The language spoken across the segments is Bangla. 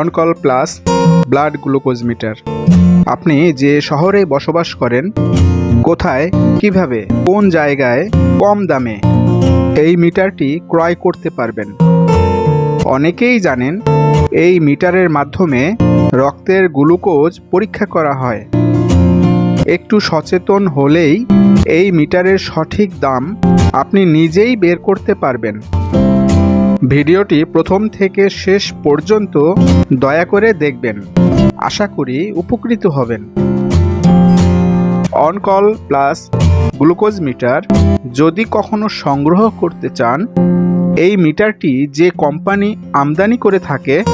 On call plus blood glucose meter আপনি যে শহরে বসবাস করেন, কোথায়, কীভাবে, কোন জায়গায়, কম দামে, এই মিটারটি ক্রয় করতে পারবেন। অনেকেই জানেন, এই মিটারের মাধ্যমে রক্তের গ্লুকোজ পরীক্ষা করা হয়। একটু সচেতন হলেই এই মিটারের সঠিক দাম আপনি নিজেই বের করতে পারবেন। ভিডিওটি প্রথম থেকে শেষ পর্যন্ত দয়া করে দেখবেন। আশা করি উপকৃত হবেন। অনকল প্লাস গ্লুকোজ মিটার যদি কখনো সংগ্রহ করতে চান, এই মিটারটি যে কোম্পানি আমদানি করে থাকে,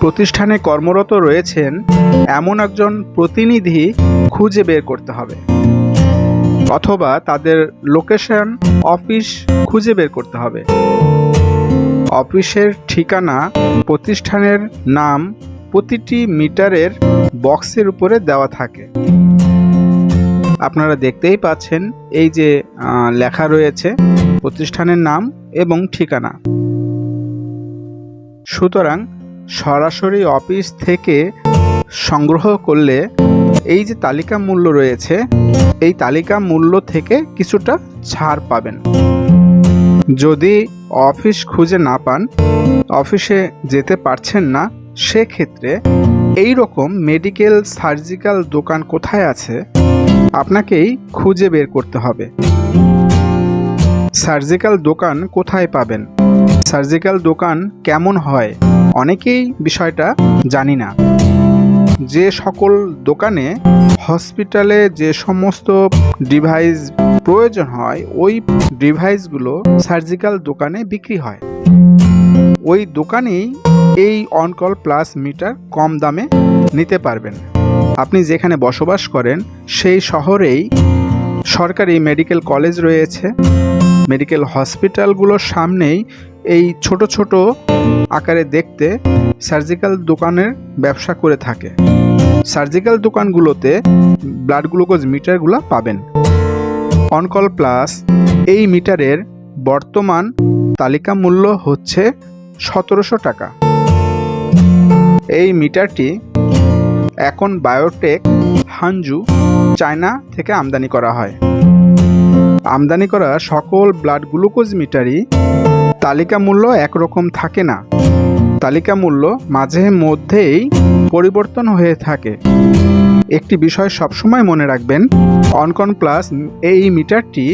প্রতিষ্ঠানে কর্মরত রয়েছেন এমন একজন প্রতিনিধি খুঁজে বের করতে হবে। অথবা তাদের লোকেশন, অফিস খুঁজে বের করতে হবে। অফিসের ঠিকানা প্রতিষ্ঠানের নাম প্রতিটি মিটারের বক্সের উপরে দেওয়া থাকে। আপনারা দেখতেই পাচ্ছেন এই যে লেখা রয়েছে প্রতিষ্ঠানের নাম এবং ঠিকানা। সুতরাং সরাসরি অফিস থেকে সংগ্রহ করলে এই যে তালিকা মূল্য রয়েছে, এই তালিকা মূল্য থেকে কিছুটা ছাড় পাবেন। যদি অফিস খুঁজে না পান, অফিসে যেতে পারছেন না, সেক্ষেত্রে এই রকম মেডিকেল সার্জিক্যাল দোকান কোথায় আছে? আপনাকেই খুঁজে বের করতে হবে। সার্জিক্যাল দোকান কোথায় পাবেন? সার্জিক্যাল দোকান কেমন হয়? অনেকেই বিষয়টা জানি না। যে সকল দোকানে হসপিটালে যে সমস্ত ডিভাইস প্রয়োজন হয়, ওই ডিভাইসগুলো সার্জিক্যাল দোকানে বিক্রি হয়। ওই দোকানেই এই অনকল প্লাস মিটার কম দামে নিতে পারবেন। আপনি যেখানে বসবাস করেন, সেই শহরেই সরকারি মেডিকেল কলেজ রয়েছে। মেডিকেল হসপিটালগুলোর সামনেই এই ছোট ছোট আকারে দেখতে সার্জিক্যাল দোকানের ব্যবসা করে থাকে। সার্জিক্যাল দোকানগুলোতে ব্লাড গ্লুকোজ মিটারগুলো পাবেন। অনকল প্লাস এই মিটারের বর্তমান তালিকা মূল্য হচ্ছে সতেরোশো টাকা। এই মিটারটি এখন বায়োটেক হানজু চায়না থেকে আমদানি করা হয়। আমদানি করা সকল ব্লাড গ্লুকোজ মিটারই তালিকা মূল্য একরকম থাকে না। তালিকা মূল্য মাঝে মধ্যেই পরিবর্তন হয়ে থাকে। একটি বিষয় সবসময় মনে রাখবেন, অনকন প্লাস এই মিটারটি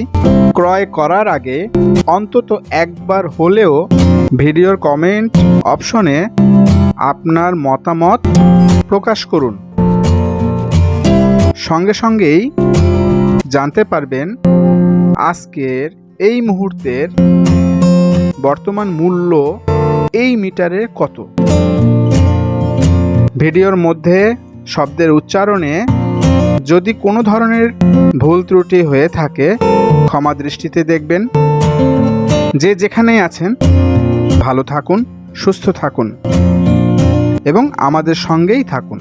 ক্রয় করার আগে অন্তত একবার হলেও ভিডিওর কমেন্ট অপশনে আপনার মতামত প্রকাশ করুন। সঙ্গে সঙ্গেই জানতে পারবেন আজকের এই মুহূর্তের বর্তমান মূল্য এই মিটারের কত। ভিডিওর মধ্যে শব্দের উচ্চারণে যদি কোনো ধরনের ভুল ত্রুটি হয়ে থাকে, ক্ষমা দৃষ্টিতে দেখবেন। যে যেখানেই আছেন, ভালো থাকুন, সুস্থ থাকুন এবং আমাদের সঙ্গেই থাকুন।